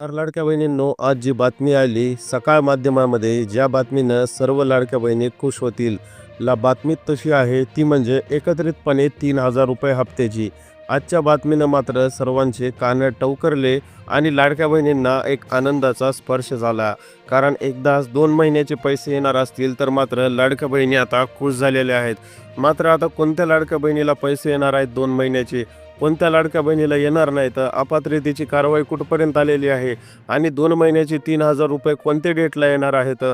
तर लाडक्या बहिणींनो आज जी बातमी आली सकाळ माध्यमामध्ये ज्या बातमीनं सर्व लाडक्या बहिणी खुश होतील ला बातमी तशी आहे ती म्हणजे एकत्रितपणे तीन हजार रुपये हप्त्याची आजच्या बातमीनं मात्र सर्वांचे कान टवकरले आणि लाडक्या बहिणींना एक आनंदाचा स्पर्श झाला. कारण एकदाच दोन महिन्याचे पैसे येणार असतील तर मात्र लाडक्या बहिणी आता खुश झालेल्या आहेत. मात्र आता कोणत्या लाडक्या बहिणीला पैसे येणार आहेत दोन महिन्याचे? कोणत्या लाडक्या बहिणीला येणार नाही तर अपात्रतेची कारवाई कुठपर्यंत आलेली आहे? आणि दोन महिन्याचे तीन हजार रुपये कोणत्या डेटला येणार आहेत?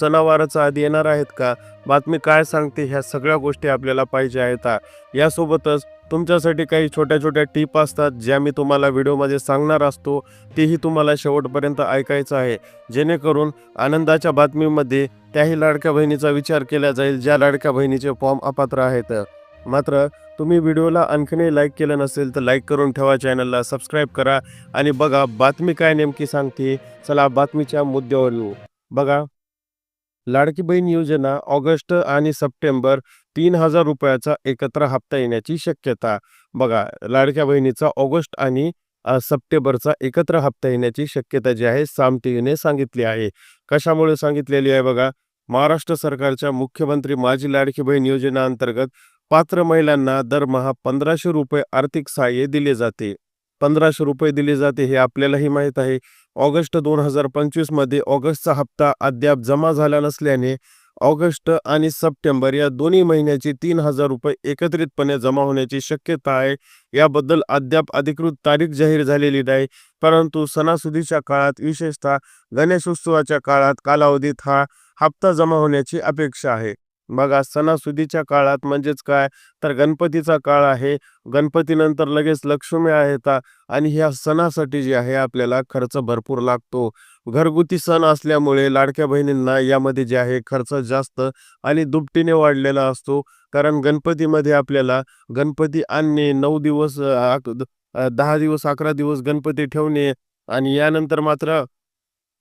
सणावाराचा आधी येणार आहेत का? बातमी काय सांगते ह्या सगळ्या गोष्टी आपल्याला पाहिजे आहेत. यासोबतच तुमच्यासाठी काही छोट्या छोट्या टीप असतात ज्या मी तुम्हाला व्हिडिओमध्ये सांगणार असतो. तेही तुम्हाला शेवटपर्यंत ऐकायचं आहे. जेणेकरून आनंदाच्या बातमीमध्ये त्याही लाडक्या बहिणीचा विचार केला जाईल ज्या लाडक्या बहिणीचे फॉर्म अपात्र आहेत. मात्र तुम्ही व्हिडिओला आणखीनही लाईक केलं नसेल तर लाईक करून ठेवा चॅनलला सबस्क्राईब करा आणि बघा बातमी काय नेमकी सांगते. चला बातमीच्या मुद्द्यावर येऊ बघा लाडकी बहीण योजना ऑगस्ट आणि सप्टेंबर तीन हजार रुपयाचा एकत्र हप्ता येण्याची शक्यता. बघा लाडक्या बहिणीचा ऑगस्ट आणि सप्टेंबरचा एकत्र हप्ता येण्याची शक्यता जी आहे साम टीव्हीने सांगितली आहे. कशामुळे सांगितलेली आहे बघा महाराष्ट्र सरकारच्या मुख्यमंत्री माझी लाडकी बहीण योजना अंतर्गत पात्र महिलांना दरमहा पंधराशे रुपये आर्थिक सहाय्य दिले जाते. पंधराशे रुपये दिले जाते हे आपल्यालाही माहीत आहे. ऑगस्ट दोन हजार पंचवीसमध्ये ऑगस्टचा हप्ता अद्याप जमा झाला नसल्याने ऑगस्ट आणि सप्टेंबर या दोन्ही महिन्याची तीन हजार रुपये एकत्रितपणे जमा होण्याची शक्यता आहे. याबद्दल अद्याप अधिकृत तारीख जाहीर झालेली नाही परंतु सणासुदीच्या काळात विशेषतः गणेशोत्सवाच्या काळात कालावधीत हा हप्ता जमा होण्याची अपेक्षा आहे. बघा सणासुदीच्या काळात म्हणजेच काय? तर गणपतीचा काळ आहे. गणपतीनंतर लगेच लक्ष्मी आहेत आणि ह्या सणासाठी जे आहे आपल्याला खर्च भरपूर लागतो. घरगुती सण असल्यामुळे लाडक्या बहिणींना यामध्ये जे आहे खर्च जास्त आणि दुपटीने वाढलेला असतो. कारण गणपतीमध्ये आपल्याला गणपती आणणे नऊ दिवस दहा दिवस अकरा दिवस गणपती ठेवणे आणि यानंतर मात्र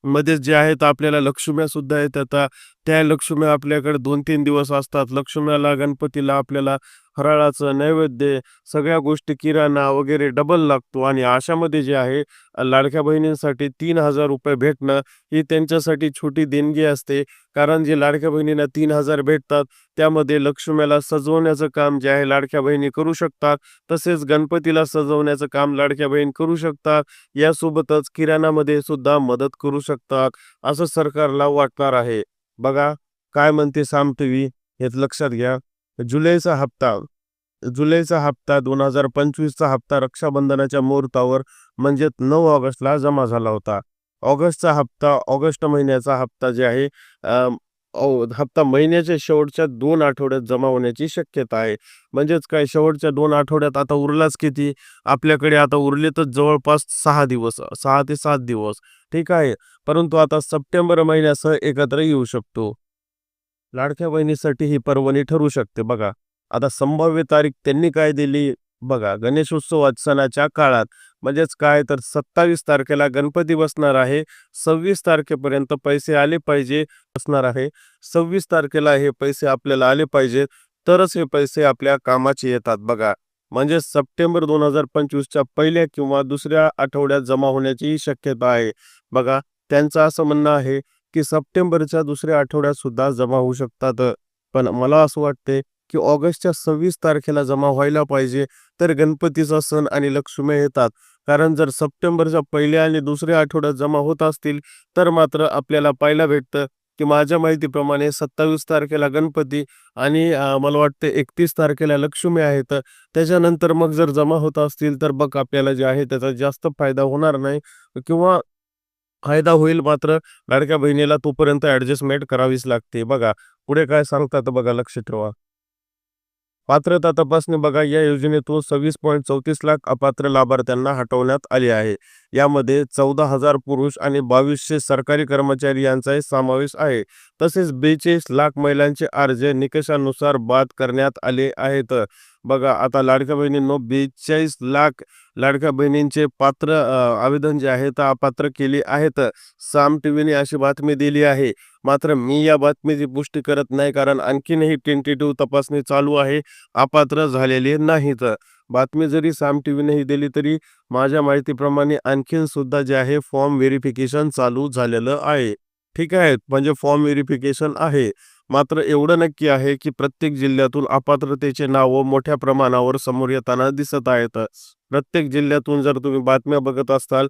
मध्येच जे आहेत आपल्याला लक्ष्म्या सुद्धा येतात. आता त्या लक्ष्म्या आपल्याकडे दोन तीन दिवस असतात. लक्ष्म्याला गणपतीला आपल्याला फराळाचं नैवेद्य सगळ्या गोष्टी किराणा वगैरे डबल लागतो. आणि अशामध्ये जे आहे लाडक्या बहिणींसाठी तीन हजार रुपये भेटणं ही त्यांच्यासाठी छोटी देणगी असते. कारण जे लाडक्या बहिणींना तीन हजार भेटतात त्यामध्ये लक्ष्म्याला सजवण्याचं काम जे आहे लाडक्या बहिणी करू शकतात. तसेच गणपतीला सजवण्याचं काम लाडक्या बहीण करू शकतात. यासोबतच किराणामध्ये सुद्धा मदत करू शकतात. असं सरकारला वाटणार आहे. बघा काय म्हणते साम टीव्ही हेच लक्षात घ्या. जुलैचा हप्ता. जुलैचा हप्ता दोन हजार पंचवीसचा हप्ता रक्षाबंधनाच्या मुहूर्तावर म्हणजेच नऊ ऑगस्टला जमा झाला होता. ऑगस्टचा हप्ता ऑगस्ट महिन्याचा हप्ता जे आहे औ- हप्ता महिन्याच्या शेवटच्या दोन आठवड्यात जमा होण्याची शक्यता आहे. म्हणजेच काय शेवटच्या दोन आठवड्यात आता उरलाच किती? आपल्याकडे आता उरले तर जवळपास सहा दिवस सहा ते सात दिवस. ठीक आहे. परंतु आता सप्टेंबर महिन्यासह एकत्र येऊ शकतो. लाडक्या बहिणीसाठी ही पर्वणी ठरू शकते. बघा आता संभाव्य तारीख त्यांनी काय दिली? बघा गणेशोत्सव सणाच्या काळात म्हणजेच काय? तर सत्तावीस तारखेला गणपती बसणार आहे. सव्वीस तारखेपर्यंत पैसे आले पाहिजे असणार आहे. सव्वीस तारखेला हे पैसे आपल्याला आले पाहिजे तरच हे पैसे आपल्या कामाचे येतात. बघा म्हणजे सप्टेंबर दोन हजार पंचवीसच्या पहिल्या किंवा दुसऱ्या आठवड्यात जमा होण्याची शक्यता आहे. बघा त्यांचं असं म्हणणं आहे की सप्टेंबरच्या दुसऱ्या आठवड्यात सुद्धा जमा होऊ शकतात. पण मला असं वाटते की ऑगस्टच्या सव्वीस तारखेला जमा व्हायला पाहिजे तर गणपतीचा सण आणि लक्ष्मी येतात. कारण जर सप्टेंबरच्या पहिल्या आणि दुसऱ्या आठवड्यात जमा होत असतील तर मात्र आपल्याला पाहायला भेटतं की माझ्या माहितीप्रमाणे सत्तावीस तारखेला गणपती आणि मला वाटते एकतीस तारखेला लक्ष्मी आहेत. त्याच्यानंतर मग जर जमा होत असतील तर बघ आपल्याला जे आहे त्याचा जास्त फायदा होणार नाही. किंवा फायदा होईल मात्र लाडक्या बहिणीला तोपर्यंत ऍडजस्टमेंट करावीच लागते. बघा पुढे काय सांगतात बघा लक्ष ठेवा. पात्रता तपासणी बघा या योजनेतून सव्वीस पॉईंट चौतीस लाख अपात्र लाभार्थ्यांना हटवण्यात आले आहे. यामध्ये चौदा हजार पुरुष आणि बावीसशे सरकारी कर्मचारी यांचाही समावेश आहे. तसेच बेचाळीस लाख महिलांचे अर्ज निकषानुसार बाद करण्यात आले आहेत. बघा आता लाडक्या बहिणींनो बेचाळीस लाख लाडक्या बहिणींचे पात्र आवेदन जे आहे ते अपात्र केले आहेत. साम टीव्हीने अशी बातमी दिली आहे. मात्र मी या बातमीची पुष्टी करत नाही कारण आणखीनही टेंटेटिव्ह तपासणी चालू आहे अपात्र झालेली नाहीत. बातमी जरी साम टी व्हीनेही दिली तरी माझ्या माहितीप्रमाणे आणखीन सुद्धा जे आहे फॉर्म व्हेरिफिकेशन चालू झालेलं आहे. ठीक आहे म्हणजे फॉर्म व्हेरिफिकेशन आहे. मात्र एवढं नक्की आहे की प्रत्येक जिल्ह्यातून अपात्रतेचे नावं मोठ्या प्रमाणावर समोर येताना दिसत आहेत. प्रत्येक जिल्ह्यातून जर तुम्ही बातम्या बघत असाल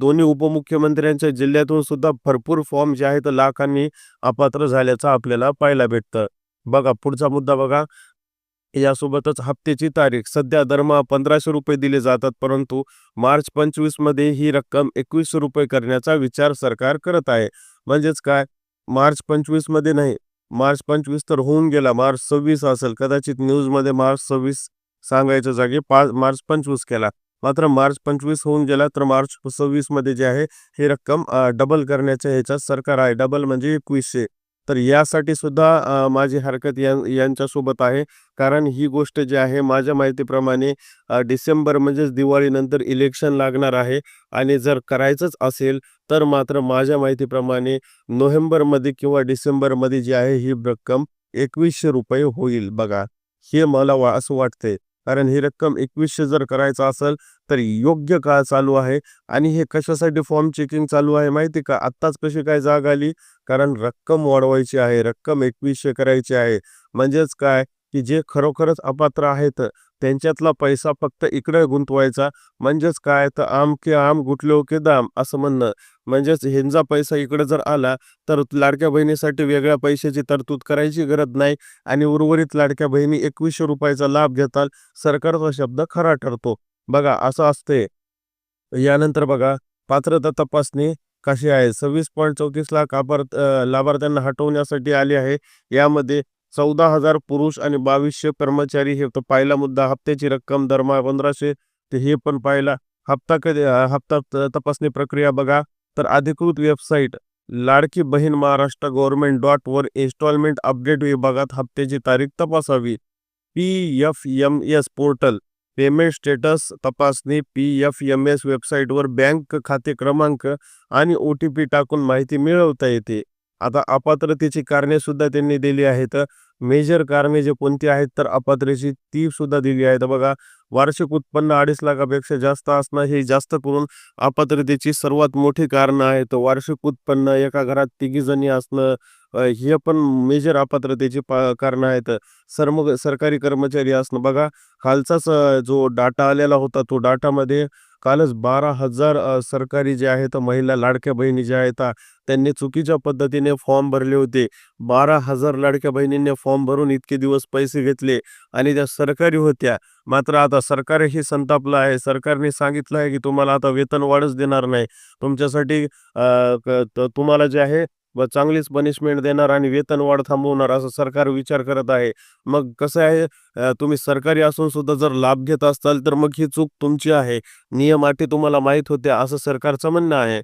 दोन्ही उपमुख्यमंत्र्यांच्या जिल्ह्यातून सुद्धा भरपूर फॉर्म जे आहेत लाखांनी अपात्र झाल्याचं आपल्याला पाहायला भेटतं. बघा पुढचा मुद्दा बघा. यासोबतच हप्त्याची तारीख. सध्या दरमहा पंधराशे रुपये दिले जातात परंतु मार्च पंचवीसमध्ये ही रक्कम एकवीसशे रुपये करण्याचा विचार सरकार करत आहे. म्हणजेच काय? मार्च पंचवीसमध्ये नाही. मार्च पंचवीस तर होऊन गेला. मार्च सव्वीस असेल. कदाचित न्यूजमध्ये मार्च सव्वीस सांगायच्या जागी पाच मार्च पंचवीस केला. मात्र मार्च पंचवीस होऊन गेला तर मार्च सव्वीसमध्ये जे आहे ही रक्कम डबल करण्याच्या ह्याच्यात सरकार आहे. डबल म्हणजे एकवीसशे. तर यासाठी सुद्धा माझी हरकत या यांच्यासोबत आहे. कारण ही गोष्ट जी आहे माझ्या माहितीप्रमाणे डिसेंबर म्हणजेच दिवाळीनंतर इलेक्शन लागणार आहे. आणि जर करायचंच असेल तर मात्र माझ्या माहितीप्रमाणे नोव्हेंबरमध्ये किंवा डिसेंबरमध्ये जी आहे ही रक्कम एकवीसशे रुपये होईल बघा. हे मला वा असं वाटतंय. कारण ही रक्कम एकवीसशे जर करायचं असेल तर योग्य काळ चालू आहे. आणि हे कशासाठी फॉर्म चेकिंग चालू आहे माहिती का? आत्ताच कशी काय जाग आली? कारण रक्कम वाढवायची आहे रक्कम एकवीसशे करायची आहे. म्हणजेच काय? की जे खरोखरच अपात्र आहेत त्यांच्यातला पैसा फक्त इकडे गुंतवायचा. म्हणजेच काय? तर आम के आम गुटलो के दाम असं म्हणणं. म्हणजेच ह्यांचा पैसा इकडे जर आला तर लाडक्या बहिणीसाठी वेगळ्या पैशाची तरतूद करायची गरज नाही आणि उर्वरित लाडक्या बहिणी एकवीसशे रुपयाचा लाभ घेताल सरकारचा शब्द खरा ठरतो. बघा असं असते यानंतर बघा पात्रता तपासणी कशी आहे? सव्वीस पॉईंट चौतीस लाख लाभार्थ्यांना हटवण्यासाठी आली आहे. यामध्ये चौदा हजार पुरुष आणि बावीसशे कर्मचारी हे तो पहिला मुद्दा. हप्त्याची रक्कम दरमहा पंधराशे ते हे पण पाहिला. हप्ता कधी हप्ता तपासणी प्रक्रिया बघा. तर अधिकृत website Ladki Bahin Maharashtra government dot वर इन्स्टॉलमेंट अपडेट विभागात हप्त्याची तारीख तपासावी. P F M S portal payment status तपासणी पी एफ एम एस वेबसाईटवर बँक खाते क्रमांक आणि ओ टी पी टाकून माहिती मिळवता येते. आता अपात्रतेची कारणे सुद्धा त्यांनी दिली आहेत. मेजर कारणे जे कोणती आहेत तर अपात्रतेची ती सुद्धा दिली आहेत. बघा वार्षिक उत्पन्न अडीच लाखापेक्षा जास्त असणं हे जास्त करून अपात्रतेची सर्वात मोठी कारणं आहेत. वार्षिक उत्पन्न एका घरात तिघी जणी असणं हे पण मेजर अपात्रतेची पा कारणं आहेत. सर्व सरकारी कर्मचारी असणं. बघा खालचाच जो डाटा आलेला होता तो डाटामध्ये कालच बारा हजार सरकारी जे आहेत महिला लाडक्या बहिणी ज्या आहेत त्यांनी चुकीच्या पद्धतीने फॉर्म भरले होते. बारा हजार लाडक्या बहिणींनी फॉर्म भरून इतके दिवस पैसे घेतले आणि त्या सरकारी होत्या. मात्र आता सरकारही संतापलं आहे. सरकारने सांगितलं आहे की तुम्हाला आता वेतन वाढच देणार नाही. तुमच्यासाठी क- त- तुम्हाला जे आहे व चांगलीच पनिशमेंट देणार आणि वेतन वाढ थांबवणार असं सरकार विचार करत आहे. मग कसं आहे? तुम्ही सरकारी असून सुद्धा जर लाभ घेत असाल तर मग ही चूक तुमची आहे. नियम अटी तुम्हाला माहीत होत्या असं सरकारचं म्हणणं आहे.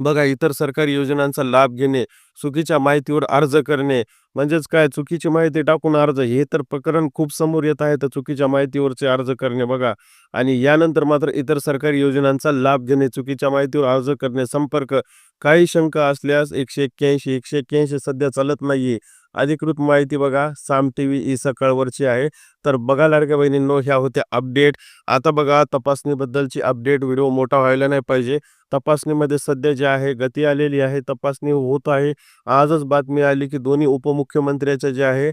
बघा इतर सरकारी योजनांचा लाभ घेणे चुकीच्या माहितीवर अर्ज करणे म्हणजेच काय? चुकीची माहिती टाकून अर्ज हे तर प्रकरण खूप समोर येत आहे तर चुकीच्या माहितीवरचे अर्ज करणे बघा. आणि यानंतर मात्र इतर सरकारी योजनांचा लाभ घेणे चुकीच्या माहितीवर अर्ज करणे संपर्क काही शंका असल्यास एकशे एक्क्याऐंशी एकशे एक्क्याऐंशी सध्या चालत नाहीये. अधिकृत माहिती बघा. साम टी व्ही ई सकाळवरची आहे. तर बघा लाडक्या बहिणींनो ह्या होत्या अपडेट. आता बघा तपासणीबद्दलची अपडेट व्हिडिओ मोठा व्हायला नाही पाहिजे. तपासणीमध्ये सध्या जे आहे गती आलेली आहे तपासणी होत आहे. आजच बातमी आली की दोन्ही उपमुख्यमंत्र्याच्या जे आहे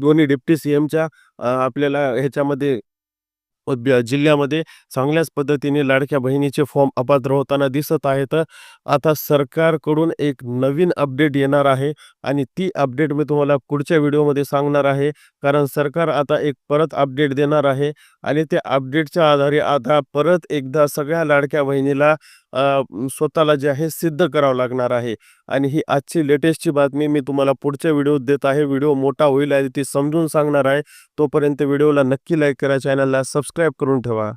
दोन्ही डिप्टी सी एमच्या आपल्याला ह्याच्यामध्ये जिल्ह्यामध्ये चांगल्याच पद्धतीने लाडक्या बहिणीचे फॉर्म अपात्र होताना दिसत आहेत. आता सरकारकडून एक नवीन अपडेट येणार आहे आणि ती अपडेट मी तुम्हाला पुढच्या व्हिडिओमध्ये सांगणार आहे. कारण सरकार आता एक परत अपडेट देणार आहे. आणि त्या अपडेटच्या आधारे आता परत एकदा सगळ्या लाडक्या बहिणीला स्वतःला जे आहे सिद्ध करावं लागणार आहे. आणि ही आजची लेटेस्टची बातमी मी तुम्हाला पुढच्या व्हिडिओत देत आहे. व्हिडिओ मोठा होईल आणि ती समजून सांगणार आहे. तोपर्यंत व्हिडिओला नक्की लाईक करा चॅनलला सबस्क्राईब करून ठेवा.